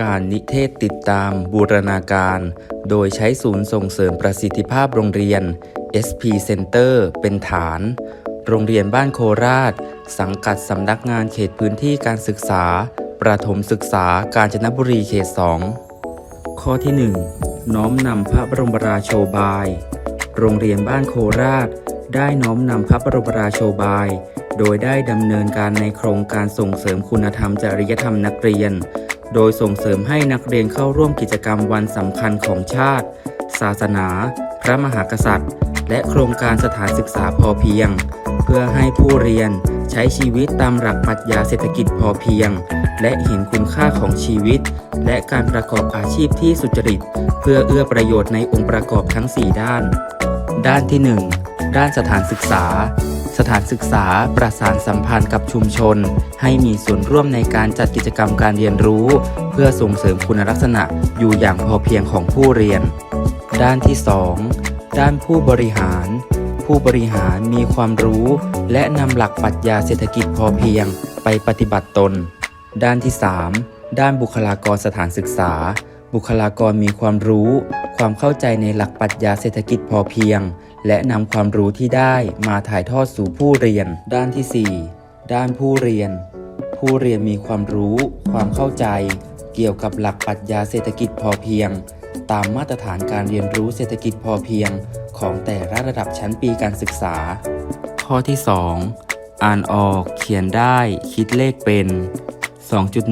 การนิเทศติดตามบูรณาการ โดยใช้ศูนย์ส่งเสริมประสิทธิภาพโรงเรียน SP Center เป็นฐาน โรงเรียนบ้านโคราช สังกัดสำนักงานเขตพื้นที่การศึกษา ประถมศึกษากาญจนบุรีเขต 2 ข้อที่ 1 น้อมนำพระบรมราโชบาย โรงเรียนบ้านโคราช ได้น้อมนำพระบรมราโชบาย โดยได้ดำเนินการในโครงการส่งเสริมคุณธรรมจริยธรรมนักเรียน โดยส่งเสริมให้นักเรียนเข้าร่วมกิจกรรมวันสำคัญของชาติ ศาสนา พระมหากษัตริย์ และโครงการสถานศึกษาพอเพียง เพื่อให้ผู้เรียนใช้ชีวิตตามหลักปรัชญาเศรษฐกิจพอเพียง และเห็นคุณค่าของชีวิต และการประกอบอาชีพที่สุจริต เพื่อเอื้อประโยชน์ในองค์ประกอบทั้ง 4 ด้าน ด้านที่ 1 ด้านสถานศึกษา สถานศึกษาประสานสัมพันธ์กับชุมชน ให้มีส่วนร่วมในการจัดกิจกรรมการเรียนรู้ เพื่อส่งเสริมคุณลักษณะอยู่อย่างพอเพียงของผู้เรียน ด้านที่ 2 ด้านผู้บริหาร ผู้บริหารมีความรู้ และนำหลักปรัชญาเศรษฐกิจพอเพียงไปปฏิบัติตน ด้านที่ 3 ด้านบุคลากรสถานศึกษา บุคลากรมีความรู้ ความเข้าใจในหลักปรัชญาเศรษฐกิจพอเพียง และนำความรู้ที่ได้มาถ่ายทอดสู่ผู้เรียน ด้านที่ 4 ด้านผู้เรียน ผู้เรียนมีความรู้ ความเข้าใจ เกี่ยวกับหลักปรัชญาเศรษฐกิจพอเพียง ตามมาตรฐานการเรียนรู้เศรษฐกิจพอเพียง ของแต่ละระดับชั้นปีการศึกษา ข้อที่ 2 อ่านออกเขียนได้ คิดเลขเป็น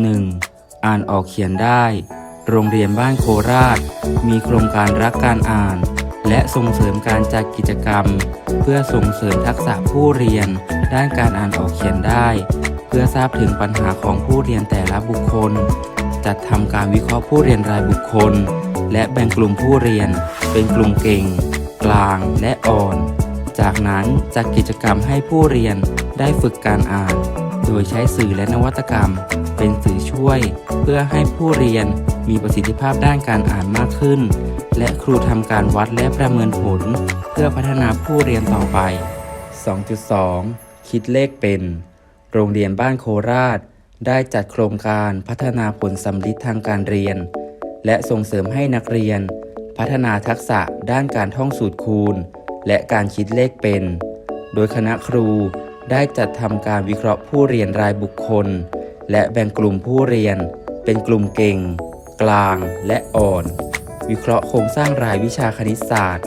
2.1 อ่านออกเขียนได้ โรงเรียนบ้านโคราช มีโครงการรักการอ่าน และส่งเสริมการจัดกิจกรรม เพื่อส่งเสริมทักษะผู้เรียน ด้านการอ่านออกเขียนได้ เพื่อทราบถึงปัญหาของผู้เรียนแต่ละบุคคล จัดทำการวิเคราะห์ผู้เรียนรายบุคคล และแบ่งกลุ่มผู้เรียน เป็นกลุ่มเก่ง กลางและอ่อน จากนั้นจัดกิจกรรมให้ผู้เรียนได้ฝึกการอ่าน โดยใช้สื่อและนวัตกรรม เป็นสื่อช่วย เพื่อให้ผู้เรียน มีประสิทธิภาพด้านการอ่านมากขึ้น และครูทำการวัดและประเมินผล เพื่อพัฒนาผู้เรียนต่อไป 2.2 คิดเลขเป็น โรงเรียนบ้านโคราช ได้จัดโครงการพัฒนาผลสำลิดทางการเรียน และส่งเสริมให้นักเรียน พัฒนาทักษะด้านการท่องสูตรคูณ และการคิดเลขเป็น โดยคณะครูได้จัดทำการวิเคราะห์ผู้เรียนรายบุคคล และแบ่งกลุ่มผู้เรียนเป็นกลุ่มเก่ง กลางและอ่อน วิเคราะห์โครงสร้างรายวิชาคณิตศาสตร์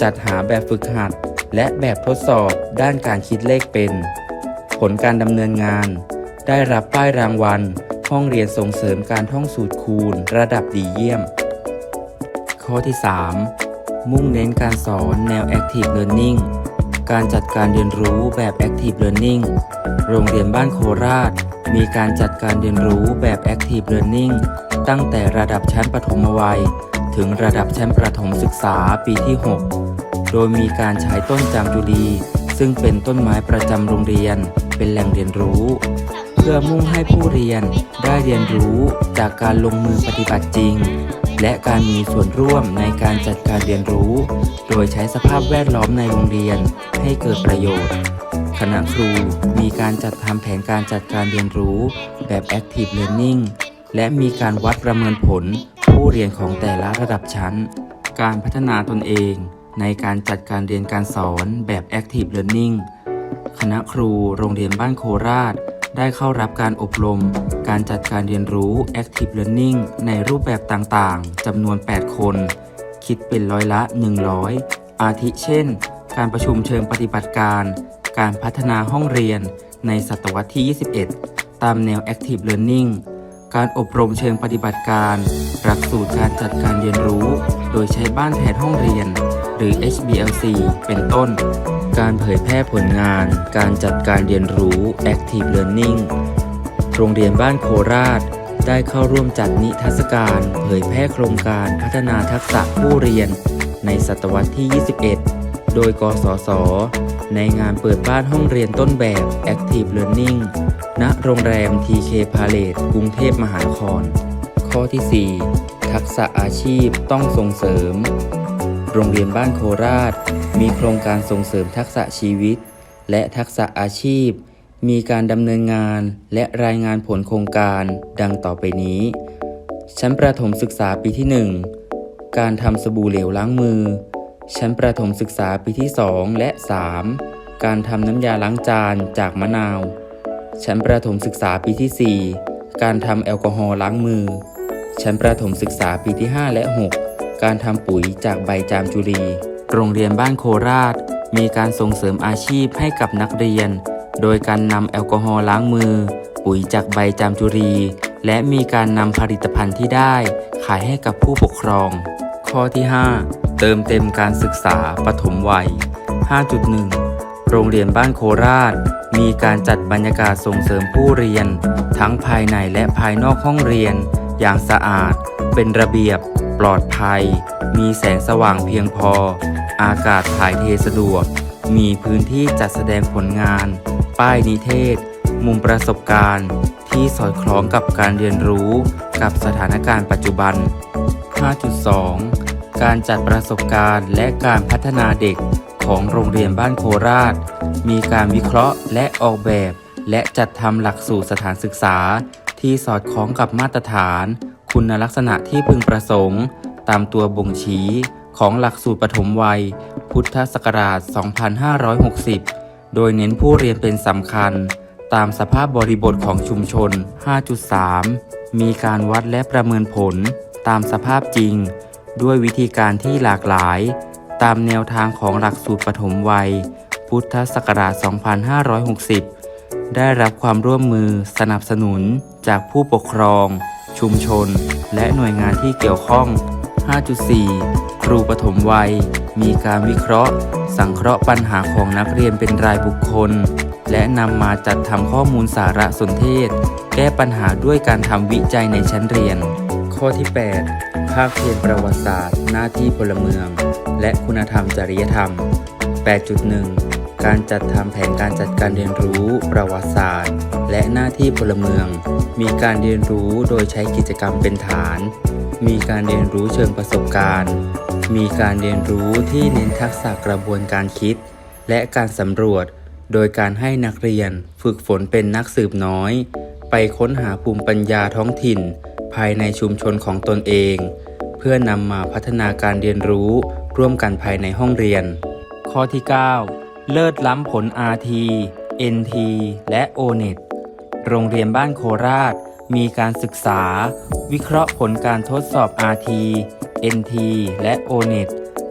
จัดหาแบบฝึกหัด และแบบทดสอบด้านการคิดเลขเป็น ผลการดำเนินงาน ได้รับป้ายรางวัล ห้องเรียนส่งเสริมการท่องสูตรคูณระดับดีเยี่ยม ข้อที่ 3 มุ่งเน้นการสอนแนว Active Learning การจัดการเรียนรู้แบบ Active Learning โรงเรียนบ้านโคราช มีการจัดการเรียนรู้แบบ Active Learning ตั้งแต่ระดับชั้นประถมวัย ถึงระดับชั้นประถมศึกษาปีที่ 6 โดยมีการใช้ต้นจามจุลีซึ่งเป็นต้นไม้ประจำโรงเรียน เป็นแหล่งเรียนรู้ เพื่อมุ่งให้ผู้เรียนได้เรียนรู้จากการลงมือปฏิบัติจริง และการมีส่วนร่วมในการจัดการเรียนรู้ โดยใช้สภาพแวดล้อมในโรงเรียนให้เกิดประโยชน์คณะครูมีการจัดทำแผนการจัดการเรียนรู้แบบ Active Learning และมีการวัดประเมินผลผู้เรียนของแต่ละระดับชั้น การพัฒนาตนเองในการจัดการเรียนการสอนแบบ Active Learning คณะครูโรงเรียนบ้านโคราช ได้เข้ารับการอบรม การจัดการเรียนรู้ Active Learning ในรูปแบบต่างๆ จำนวน 8 คน คิดเป็นร้อยละ 100 อาทิเช่น การประชุมเชิงปฏิบัติการ การพัฒนาห้องเรียนในศตวรรษที่ 21 ตามแนว Active Learning การอบรมเชิงปฏิบัติการ หลักสูตรการจัดการเรียนรู้ โดยใช้บ้านแผนห้องเรียน หรือ HBLC เป็นต้น การเผยแพร่ผลงาน การจัดการเรียนรู้ Active Learning โรงเรียนบ้านโคราช ได้เข้าร่วมจัดนิทรรศการ เผยแพร่โครงการพัฒนาทักษะผู้เรียน ในศตวรรษที่ 21 โดย กสศในงานเปิดบ้านห้องเรียนต้นแบบ Active Learning ณโรงแรม TK Palace กรุงเทพมหานคร ข้อที่ 4 ทักษะอาชีพต้องส่งเสริม โรงเรียนบ้านโคราช มีโครงการส่งเสริมทักษะชีวิต และทักษะอาชีพ มีการดำเนินงานและรายงานผลโครงการดังต่อไปนี้ ชั้นประถมศึกษาปีที่ 1 การทำสบู่เหลวล้างมือ ชั้นประถมศึกษาปีที่ 2 และ 3 การทำน้ำยาล้างจานจากมะนาว ชั้นประถมศึกษาปีที่ 4 การทำแอลกอฮอล์ล้างมือ ชั้นประถมศึกษาปีที่ 5 และ 6 การทำปุ๋ยจากใบจามจุรี โรงเรียนบ้านโคราช มีการส่งเสริมอาชีพให้กับนักเรียน โดยการนำแอลกอฮอล์ล้างมือ ปุ๋ยจากใบจามจุรี และมีการนำผลิตภัณฑ์ที่ได้ ขายให้กับผู้ปกครอง ข้อที่ 5 เติมเต็มการศึกษาปฐมวัย 5.1 โรงเรียนบ้านโคราช มีการจัดบรรยากาศส่งเสริมผู้เรียน ทั้งภายในและภายนอกห้องเรียน อย่างสะอาด เป็นระเบียบ ปลอดภัย มีแสงสว่างเพียงพอ อากาศถ่ายเทสะดวก มีพื้นที่จัดแสดงผลงาน ป้ายนิเทศ มุมประสบการณ์ ที่สอดคล้องกับการเรียนรู้กับสถานการณ์ปัจจุบัน 5.2 การจัดประสบการณ์และการพัฒนาเด็ก ของโรงเรียนบ้านโคราช มีการวิเคราะห์และออกแบบ และจัดทำหลักสูตรสถานศึกษา ที่สอดคล้องกับมาตรฐาน คุณลักษณะที่พึงประสงค์ ตามตัวบ่งชี้ของหลักสูตรปฐมวัย พุทธศักราช 2560 โดยเน้นผู้เรียนเป็นสำคัญ ตามสภาพบริบทของชุมชน 5.3 มีการวัดและประเมินผล ตามสภาพจริง ด้วยวิธีการที่หลากหลาย ตามแนวทางของหลักสูตรปฐมวัย พุทธศักราช 2560 ได้รับความร่วมมือสนับสนุนจากผู้ปกครอง ชุมชน และหน่วยงานที่เกี่ยวข้อง 5.4 ครูปฐมวัย มีการวิเคราะห์ สังเคราะห์ปัญหาของนักเรียนเป็นรายบุคคล และนำมาจัดทำข้อมูลสารสนเทศ แก้ปัญหาด้วยการทำวิจัยในชั้นเรียน ข้อที่ 8 ภาคเรียนประวัติศาสตร์ หน้าที่พลเมือง และคุณธรรมจริยธรรม 8.1 การจัดทำแผนการจัดการเรียนรู้ประวัติศาสตร์ และหน้าที่พลเมือง มีการเรียนรู้โดยใช้กิจกรรมเป็นฐาน มีการเรียนรู้เชิงประสบการณ์ มีการเรียนรู้ที่เน้นทักษะกระบวนการคิด และการสำรวจ โดยการให้นักเรียนฝึกฝนเป็นนักสืบน้อย ไปค้นหาภูมิปัญญาท้องถิ่น ภายในชุมชนของตนเอง เพื่อนำมาพัฒนาการเรียนรู้ร่วมกันภายในห้องเรียน ข้อที่ 9 เลิศล้ำผล RT NT และ ONET โรงเรียนบ้านโคราช มีการศึกษา วิเคราะห์ผลการทดสอบ RT NT และ ONET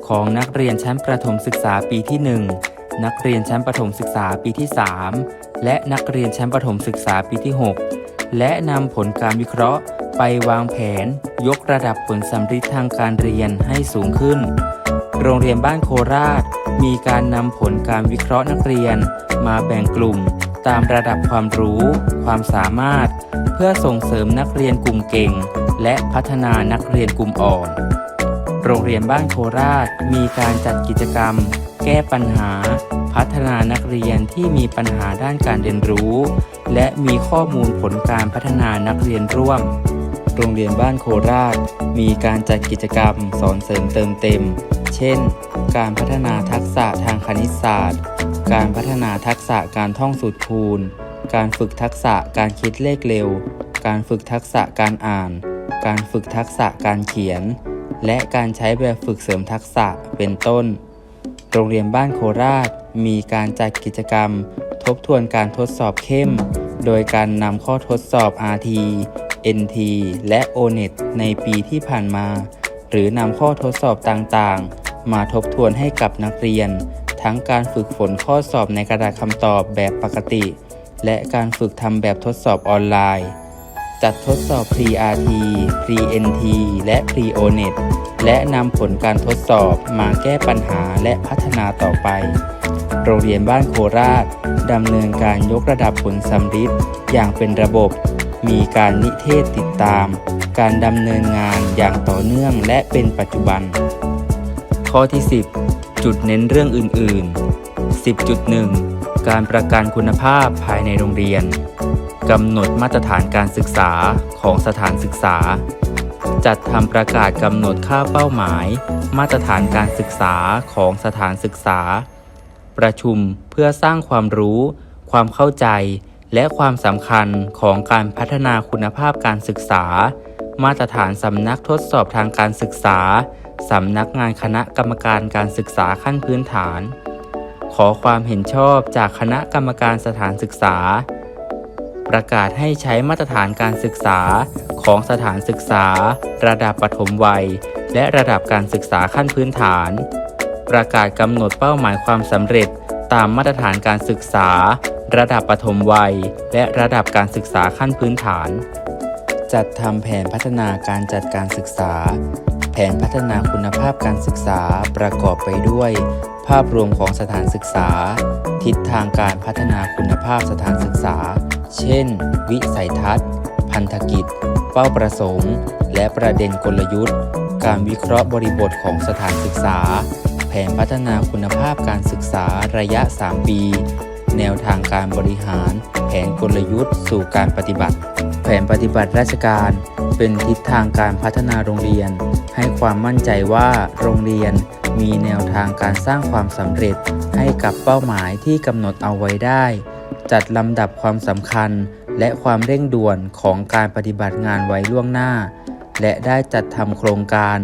ของนักเรียนชั้นประถมศึกษาปีที่ 1 นักเรียนชั้นประถมศึกษาปีที่ 3 และนักเรียนชั้นประถมศึกษาปีที่ 6 และนำผลการวิเคราะห์ ไปวางแผน ยกระดับผลสำฤทธิ์ทางการเรียนให้สูงขึ้น โรงเรียนบ้านโคราช มีการนำผลการวิเคราะห์นักเรียน มาแบ่งกลุ่ม ตามระดับความรู้ ความสามารถ เพื่อส่งเสริมนักเรียนกลุ่มเก่ง และพัฒนานักเรียนกลุ่มอ่อน โรงเรียนบ้านโคราช มีการจัดกิจกรรม แก้ปัญหา พัฒนานักเรียนที่มีปัญหาด้านการเรียนรู้ และมีข้อมูลผลการพัฒนานักเรียนร่วม โรงเรียนบ้านโคราช มีการจัดกิจกรรมสอนเสริมเติมเต็ม เช่น การพัฒนาทักษะทางคณิตศาสตร์ การพัฒนาทักษะการท่องสูตรคูณ การฝึกทักษะการคิดเลขเร็ว การฝึกทักษะการอ่าน การฝึกทักษะการเขียน และการใช้แบบฝึกเสริมทักษะเป็นต้น โรงเรียนบ้านโคราช มีการจัดกิจกรรม ทบทวนการทดสอบเข้ม โดยการนำข้อทดสอบ RT NT และ ONET ในปีที่ผ่านมา หรือนำข้อทดสอบต่างๆ มาทบทวนให้กับนักเรียน ทั้งการฝึกฝนข้อสอบในกระดาษคำตอบแบบปกติ และการฝึกทำแบบทดสอบออนไลน์ จัดทดสอบ Pre-RT Pre-NT และ Pre-ONET และนำผลการทดสอบมาแก้ปัญหาและพัฒนาต่อไป โรงเรียนบ้านโคราชดำเนินการยกระดับผลสำฤทธิ์อย่างเป็นระบบ มีการนิเทศติดตาม การดำเนินงานอย่างต่อเนื่องและเป็นปัจจุบัน ข้อที่ 10 จุดเน้นเรื่องอื่น ๆ 10.1 การประกันคุณภาพภายในโรงเรียนกำหนดมาตรฐานการศึกษาของสถานศึกษา จัดทำประกาศกำหนดค่าเป้าหมาย มาตรฐานการศึกษาของสถานศึกษา ประชุมเพื่อสร้างความรู้ ความเข้าใจ และความสำคัญของการพัฒนาคุณภาพการศึกษา มาตรฐานสำนักทดสอบทางการศึกษาสำนักงานคณะกรรมการการศึกษาขั้นพื้นฐาน ขอความเห็นชอบจากคณะกรรมการสถานศึกษา ประกาศให้ใช้มาตรฐานการศึกษาของสถานศึกษา ระดับปฐมวัย และระดับการศึกษาขั้นพื้นฐาน ประกาศกำหนดเป้าหมายความสำเร็จ ตามมาตรฐานการศึกษา ระดับปฐมวัย และระดับการศึกษาขั้นพื้นฐาน จัดทำแผนพัฒนาการจัดการศึกษา แผนพัฒนาคุณภาพการศึกษาประกอบไปด้วย ภาพรวมของสถานศึกษา ทิศทางการพัฒนาคุณภาพสถานศึกษา เช่น วิสัยทัศน์ พันธกิจ เป้าประสงค์ และประเด็นกลยุทธ์การวิเคราะห์บริบทของสถานศึกษา แผนพัฒนาคุณภาพการศึกษาระยะ 3 ปี แนวทางการบริหาร แผนกลยุทธ์สู่การปฏิบัติ แผนปฏิบัติราชการ เป็นทิศทางการพัฒนาโรงเรียน ให้ความมั่นใจว่าโรงเรียนมีแนวทางการสร้างความสำเร็จให้กับเป้าหมายที่กำหนดเอาไว้ได้ จัดลำดับความสำคัญและความเร่งด่วนของการปฏิบัติงานไว้ล่วงหน้า และได้จัดทำโครงการ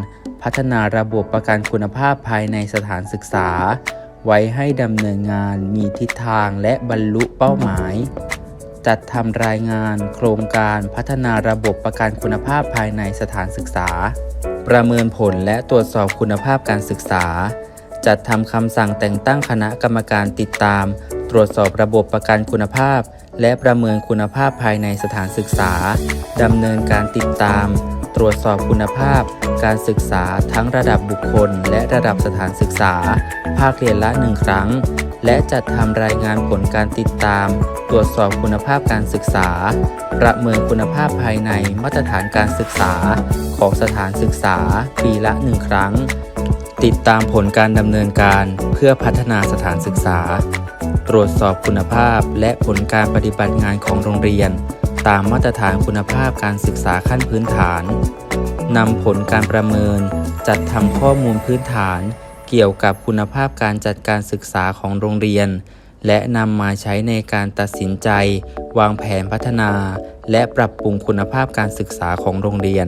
พัฒนาระบบประกันคุณภาพภายในสถานศึกษา ไว้ให้ดำเนินงานมีทิศทางและบรรลุเป้าหมาย จัดทำรายงานโครงการพัฒนาระบบประกันคุณภาพภายในสถานศึกษา ประเมินผลและตรวจสอบคุณภาพการศึกษา จัดทำคำสั่งแต่งตั้งคณะกรรมการติดตาม ตรวจสอบระบบประกันคุณภาพ และประเมินคุณภาพภายในสถานศึกษาดำเนินการติดตาม ตรวจสอบคุณภาพ การศึกษาทั้งระดับบุคคล และระดับสถานศึกษา ภาคเรียนละหนึ่งครั้ง และจัดทำรายงานผลการติดตาม ตรวจสอบคุณภาพการศึกษา ประเมินคุณภาพภายในมาตรฐานการศึกษา ของสถานศึกษา ปีละหนึ่งครั้ง ติดตามผลการดำเนินการเพื่อพัฒนาสถานศึกษา ตรวจสอบคุณภาพและผลการปฏิบัติงานของโรงเรียน ตามมาตรฐานคุณภาพการศึกษาขั้นพื้นฐานนำผลการประเมิน จัดทำข้อมูลพื้นฐาน เกี่ยวกับคุณภาพการจัดการศึกษาของโรงเรียน และนำมาใช้ในการตัดสินใจ วางแผนพัฒนา และปรับปรุงคุณภาพการศึกษาของโรงเรียน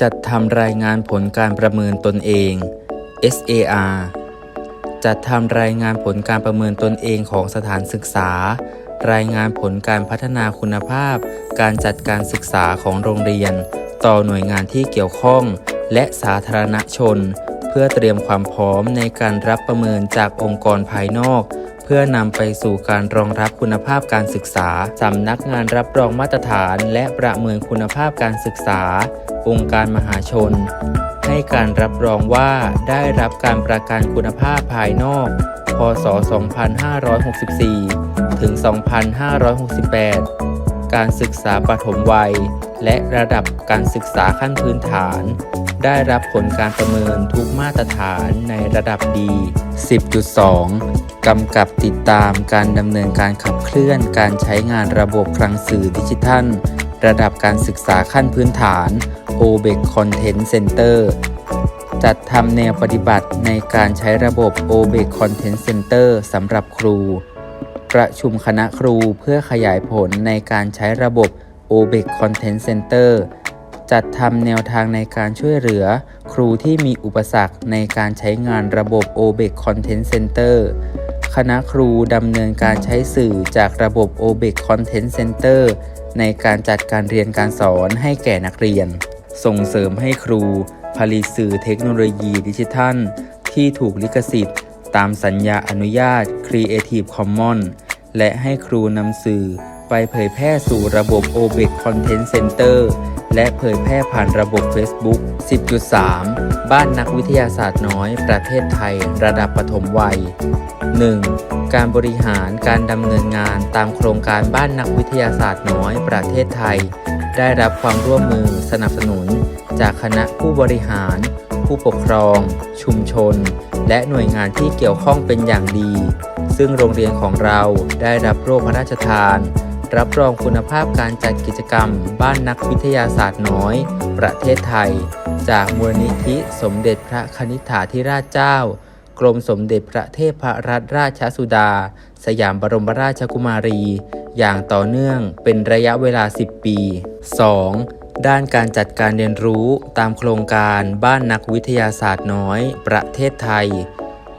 จัดทำรายงานผลการประเมินตนเอง SAR จัดทำรายงานผลการประเมินตนเองของสถานศึกษา รายงานผลการพัฒนาคุณภาพ การจัดการศึกษาของโรงเรียน ต่อหน่วยงานที่เกี่ยวข้อง และสาธารณชน เพื่อเตรียมความพร้อมในการรับประเมินจากองค์กรภายนอก เพื่อนำไปสู่การรองรับคุณภาพการศึกษาสำนักงานรับรองมาตรฐานและประเมินคุณภาพการศึกษา องค์การมหาชน ให้การรับรองว่าได้รับการประกันคุณภาพภายนอก พศ 2564 ถึง 2568 การศึกษาปฐมวัย และระดับการศึกษาขั้นพื้นฐาน ได้รับผลการประเมินทุกมาตรฐานในระดับดี 10.2 กำกับติดตามการดำเนินการขับเคลื่อนการใช้งานระบบคลังสื่อดิจิทัล ระดับการศึกษาขั้นพื้นฐาน OBEC Content Center จัดทำแนวปฏิบัติในการใช้ระบบ OBEC Content Center สำหรับครู ประชุมคณะครูเพื่อขยายผลในการใช้ระบบ OBEC Content Center จัดทำแนวทางในการช่วยเหลือ ครูที่มีอุปสรรคในการใช้งานระบบ OBEC Content Center คณะครูดำเนินการใช้สื่อจากระบบ OBEC Content Center ในการจัดการเรียนการสอนให้แก่นักเรียน ส่งเสริมให้ครู ผลิตสื่อเทคโนโลยีดิจิทัล ที่ถูกลิขสิทธิ์ ตามสัญญาอนุญาต Creative Commons และให้ครูนำสื่อไปเผยแพร่สู่ระบบ OBEC Content Center และเผยแพร่ผ่านระบบ Facebook 10.3 บ้านนักวิทยาศาสตร์น้อย ประเทศไทย ระดับปฐมวัย 1. การบริหารการดำเนินงานตามโครงการบ้านนักวิทยาศาสตร์น้อย ประเทศไทย ได้รับความร่วมมือสนับสนุน จากคณะผู้บริหาร ผู้ปกครอง ชุมชน และหน่วยงานที่เกี่ยวข้องเป็นอย่างดี ซึ่งโรงเรียนของเราได้รับโล่พระราชทาน รับรองคุณภาพการจัดกิจกรรม บ้านนักวิทยาศาสตร์น้อย ประเทศไทย จากมูลนิธิสมเด็จพระคณิษฐาธิราชเจ้า กรมสมเด็จพระเทพรัตนราชสุดา สยามบรมราชกุมารี อย่างต่อเนื่องเป็นระยะเวลา 10 ปี 2. ด้านการจัดการเรียนรู้ตามโครงการบ้านนักวิทยาศาสตร์น้อย ประเทศไทย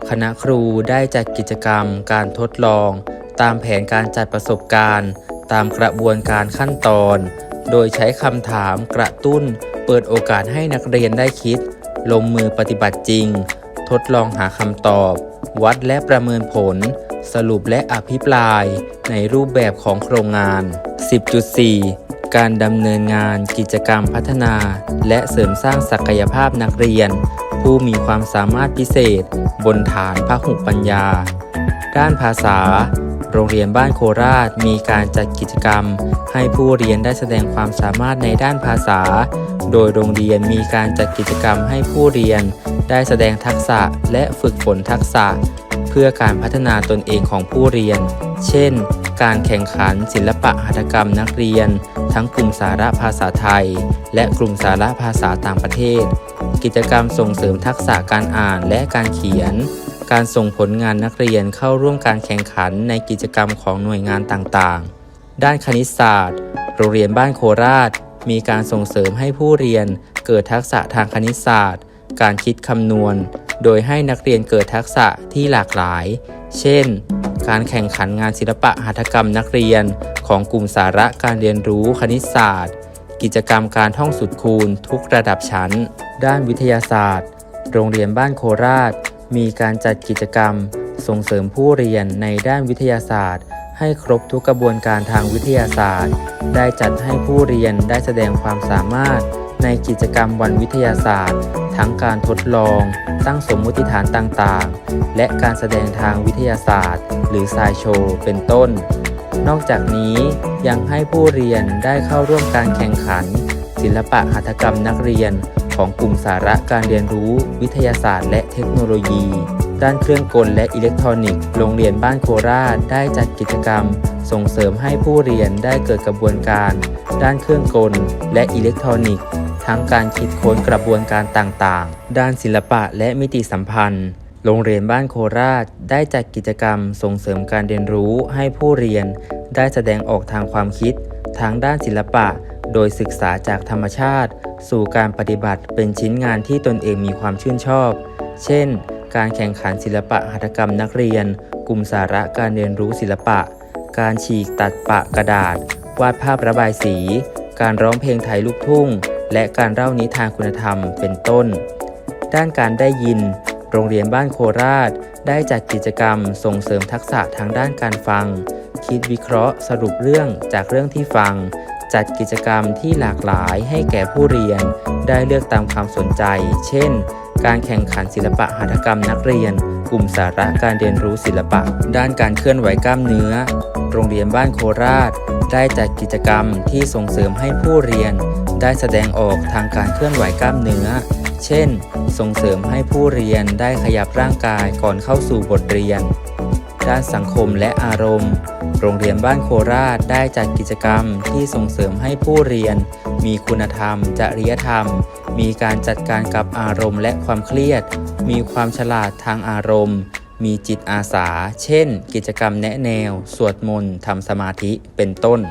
คณะครูได้จัดกิจกรรมการทดลอง ตามแผนการจัดประสบการณ์ ตามกระบวนการขั้นตอน โดยใช้คำถามกระตุ้น เปิดโอกาสให้นักเรียนได้คิด ลงมือปฏิบัติจริง ทดลองหาคำตอบ วัดและประเมินผล สรุปและอภิปราย ในรูปแบบของโครงงาน 10.4 การดำเนินงานกิจกรรมพัฒนา และเสริมสร้างศักยภาพนักเรียน ผู้มีความสามารถพิเศษ บนฐานพหุปัญญา ด้านภาษา โรงเรียนบ้านโคราชมีการจัดกิจกรรม ให้ผู้เรียนได้แสดงความสามารถในด้านภาษา โดยโรงเรียนมีการจัดกิจกรรมให้ผู้เรียน ได้แสดงทักษะและฝึกฝนทักษะ เพื่อการพัฒนาตนเองของผู้เรียน เช่น การแข่งขันศิลปะหัตถกรรมนักเรียน ทั้งกลุ่มสาระภาษาไทย และกลุ่มสาระภาษาต่างประเทศ กิจกรรมส่งเสริมทักษะการอ่านและการเขียน การส่งผลงานนักเรียนเข้าร่วมการแข่งขันในกิจกรรมของหน่วยงานต่างๆ ด้านคณิตศาสตร์ โรงเรียนบ้านโคราช มีการส่งเสริมให้ผู้เรียนเกิดทักษะทางคณิตศาสตร์ การคิดคำนวณ โดยให้นักเรียนเกิดทักษะที่หลากหลาย เช่น การแข่งขันงานศิลปะหัตถกรรมนักเรียน ของกลุ่มสาระการเรียนรู้คณิตศาสตร์ กิจกรรมการท่องสุดคูณทุกระดับชั้น ด้านวิทยาศาสตร์ โรงเรียนบ้านโคราช มีการจัดกิจกรรม ส่งเสริมผู้เรียนในด้านวิทยาศาสตร์ ให้ครบทุกกระบวนการทางวิทยาศาสตร์ ได้จัดให้ผู้เรียนได้แสดงความสามารถ ในกิจกรรมวันวิทยาศาสตร์ ทั้งการทดลอง ตั้งสมมุติฐานต่างๆ และการแสดงทางวิทยาศาสตร์ หรือไซโชว์เป็นต้น นอกจากนี้ยังให้ผู้เรียนได้เข้าร่วมการแข่งขัน ศิลปะหัตถกรรมนักเรียน ของกลุ่มสาระการเรียนรู้ วิทยาศาสตร์ และเทคโนโลยี ด้านเครื่องกลและอิเล็กทรอนิกส์โรงเรียนบ้านโคราชได้จัดกิจกรรม ส่งเสริมให้ผู้เรียนได้เกิดกระบวนการ ด้านเครื่องกลและอิเล็กทรอนิกส์ ทั้งการคิดค้นกระบวนการต่างๆ ด้านศิลปะและมิติสัมพันธ์ โรงเรียนบ้านโคราชได้จัดกิจกรรมส่งเสริมการเรียนรู้ให้ผู้เรียน ได้แสดงออกทางความคิด ทางด้านศิลปะ โดยศึกษาจากธรรมชาติ สู่การปฏิบัติเป็นชิ้นงานที่ตนเองมีความชื่นชอบ เช่น การแข่งขันศิลปะหัตถกรรมนักเรียน กลุ่มสาระการเรียนรู้ศิลปะ การฉีกตัดปะกระดาษ วาดภาพระบายสี การร้องเพลงไทยลูกทุ่ง และการเล่านิทานคุณธรรมเป็นต้น ด้านการได้ยิน โรงเรียนบ้านโคราช ได้จัดกิจกรรมส่งเสริมทักษะทางด้านการฟัง คิดวิเคราะห์สรุปเรื่องจากเรื่องที่ฟัง จัดกิจกรรมที่หลากหลายให้แก่ผู้เรียน ได้เลือกตามความสนใจ เช่น การแข่งขันศิลปะหัตถกรรมนักเรียน กลุ่มสาระการเรียนรู้ศิลปะ ด้านการเคลื่อนไหวกล้ามเนื้อ โรงเรียนบ้านโคราช ได้จัดกิจกรรมที่ส่งเสริมให้ผู้เรียน ได้แสดงออกทางการเคลื่อนไหวกล้ามเนื้อ เช่น ส่งเสริมให้ผู้เรียนได้ขยับร่างกายก่อนเข้าสู่บทเรียน ด้านสังคมและอารมณ์ โรงเรียนบ้านโคราชได้จัดกิจกรรมที่ส่งเสริมให้ผู้เรียน มีคุณธรรม จริยธรรม มีการจัดการกับอารมณ์และความเครียด มีความฉลาดทางอารมณ์ มีจิตอาสา เช่น กิจกรรมแนะแนว สวดมนต์ทำสมาธิ เป็นต้น